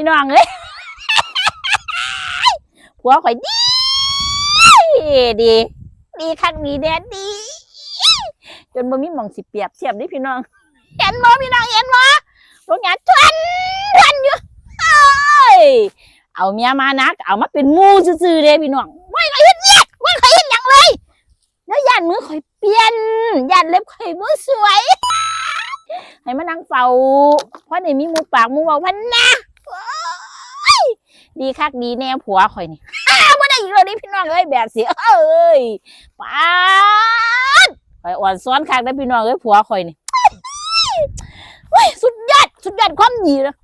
พี่น้องเอ้ยผัวข่อยดี ดี ดีคักดีแดดดี จนบ่มีหมองสิเปียบเทียบดิพี่น้อง เห็นบ่พี่น้องเห็นบ่รถงานทวนทวนอยู่เอ้ยเอาเมียมานัก เอามาเป็นมูซื่อๆเด้พี่น้องไม่เคยเห็นเนี่ยไม่เคยเห็นหยังเลยแล้วยันมือข่อยเปลี่ยนยันเล็บข่อยมือสวย ให้มานั่งเฝ้าเพราะในมีมูปากมูเว้าพันนะ ดีคักดีแน่ผัวข่อยนี่อ้าวบ่ได้อีกแล้วนี่พี่น้องเอ้ยแบบเสียเอ้ยปานข่อยอ่อนซ้อนคักได้พี่น้องเอ้ยผัวข่อยนี่เฮ้ยสุดยอดสุดยอดความดีเลย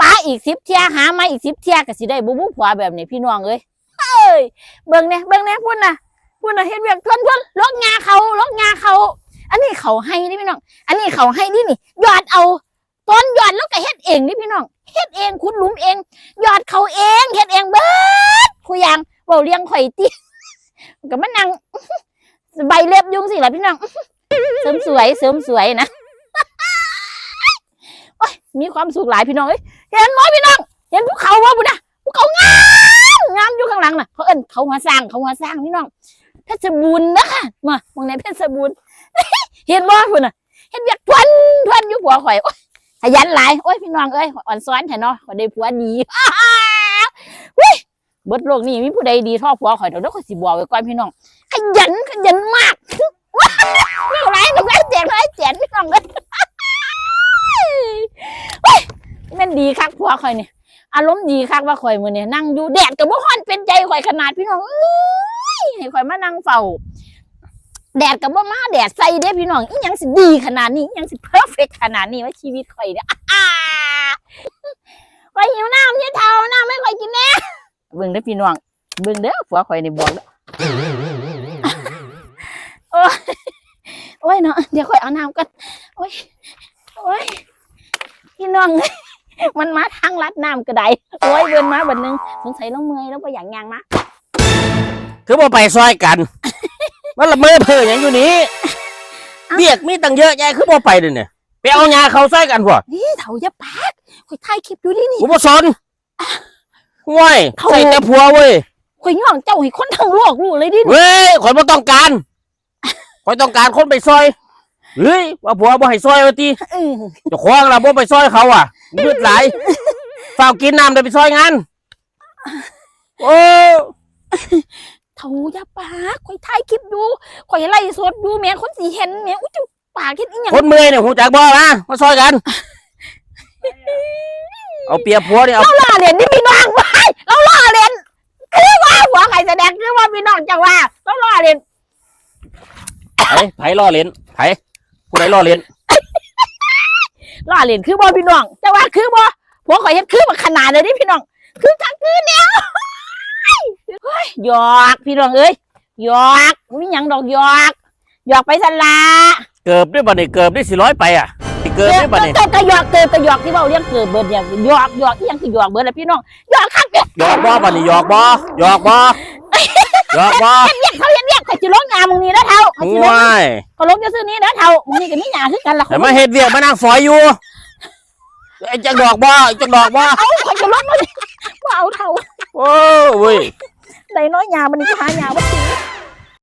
ป้าอีกสิบเทียหามาอีกสิบเทียก็สิได้บุบุผัวแบบนี้พี่น้องเอ้ยเอ้ยเบิ่งเนี่ยเบิ่งเนี่ยพุ่นนะพุ่นนะเฮ็ดเวียกทวนทวนลกงาเขาลกงาเขา อันนี้เขาให้นี่พี่น้อง อันนี้เขาให้นี่นี่หยอดเอา ต้นหยอดแล้วก็เฮ็ดเองนี่พี่น้องเฮ็ดเองคุณหลุมเอง หยอดเขาเองเฮ็ดเองเบิดผู้ยังเบาเลี้ยงข่อยติก็มานั่งใบเล็บยุ่งสิล่ะพี่น้องเสริมสวยเสริมสวยนะโอ้ยมีความสุขหลายพี่น้องเอ้ยเห็นไหมพี่น้อง เห็นภูเขาว่าบุญนะภูเขางามงามอยู่ข้างหลังน่ะเขาเอิ้นเขาหัวสร้างเขาหัวสร้างพี่น้องเพชรบูรณ์นะคะมามองในเพชรบูรณ์เห็นบ่พุ่นน่ะเห็นเวียกทวนทวนอยู่ผัวข่อยโอ้ย ขยันหลายโอ้ยพี่น้องเอ้ยอ่อนซ้อนแท้เนาะขอยได้ผัวดีเฮ้ยบดโลกนี้มีผู้ใดดีท่อผัวข่อยดอกเด้อข่อยสิบอกไว้ก่อนพี่น้องขยันขยันมากว้าวไม่ไรหนูไม่แจกไรแจกพี่น้องเลยเฮ้ยม่นดีคักผัวข่อยเนี่ยอารมณ์ดีคักว่าข่อยมือเนี่ยนั่งอยู่แดดกับบ่ฮ้อนเป็นใจข่อยขนาดพี่น้องเอ้ยให้ข่อยมานั่งเฝ้า แดดกับว่ามาแดดใส่เด้พี่น้องอีหยังสิดีขนาดนี้อีหยังสิเพอร์เฟกขนาดนี้ว่าชีวิตข่อยเนี่ยอ้าข่อยหิวน้ำยี่เท่าน้ำไม่ข่อยกินแน่เบิ่งเด้อพี่น้องเบิ่งเด้อผัวข่อยในี่บอกเด้อโอ้ยโอ้ยเนาะเดี๋ยวข่อยเอาน้ำกันโอ้ยโอ้ยพี่น้องมันมาทางลัดน้ำก็ได้โอ้ยเดินมาบัดนึงสงสัยเราเมื่อยแล้วก็อย่างยางมาคือบ่ไปซอยกัน มันละเมอเพ้ออย่างอยู่นี้เบียกมีตั้งเยอะแยะคือบ่ไปเลยเนี่ยไปเอายาเขาซอยกันพวกนี่เถาอย่าปากข่อยถ่ายคลิปอยู่นี่นี่กูบ่สนห่วยเขาใส่แต่ผัวเว้ยข่อยย่องเจ้าให้คนทั้งโลกรู้เลยดิเว้ยข่อยบ่ต้องการข่อยต้องการคนไปซอยเฮ้ยว่าผัวบ่ให้ซอยว่าติเออเจ้าของล่ะบ่ไปซอยเขาอะมืดหลายเฝ้ากินน้ำได้ไปซอยงานโอ้ เถาอย่าปากข่อยถ่ายคลิปอยู่ข่อยไล่สดอยู่แม่คนสิเห็นแม่อุ้ยเจ้าปากเฮ็ดอีหยังคนเมื่อยเนี่ยหูจักบ่มามาซอยกัน เอาเปรียบผัวนี่เอาเราล่อเรียนนี่พี่น้องไว้เราล่อเรียนคือว่าหัวไข่แสดงคือว่าพี่น้องจังว่าเราล่อเรียนไผไผล่อเล่นไผผู้ใดล่อเล่นล่อเรียนคือบ่พี่น้องจังว่าคือบ่ผัวข่อยเฮ็ดคือมาขนาดเลยนี่พี่น้องคือทักคือแนวเฮ้ย หยอกพี่น้องเอ้ยหยอกมีหยังดอกหยอกหยอกไปสลาเกิบด้วยบ่นี่เกิบได้สิร้อยไปอะสิเกิบด้วยบ่นี่เกิดกระหยอกเกิดกระหยอกที่เบาเลี้ยงเกิดเบิดเนี่ยหยอกหยอกที่ยังคือหยอกเบิดแหละพี่น้องหยอกคักเนี่ยหยอกบ่บ่นี่หยอกบ่หยอกบ่หยอกบ่เรียกเขาเรียกเรียกใครจะลงงานมึงนี่นะเท่าใครจะลงว้ายเขาลงจะซื้อนี้นะเท่ามึงนี่กับนี่หยาคือกันละแต่มาเฮ็ดเวียกมานั่งฝอยอยู่ไอ้จักดอกบ่ไอ้จักดอกบ่เอาใครจะลงมาดิว่าเอาเท่า โอ้เว้ย ไดน้อยยามันนี่ก็หายาบ่สิ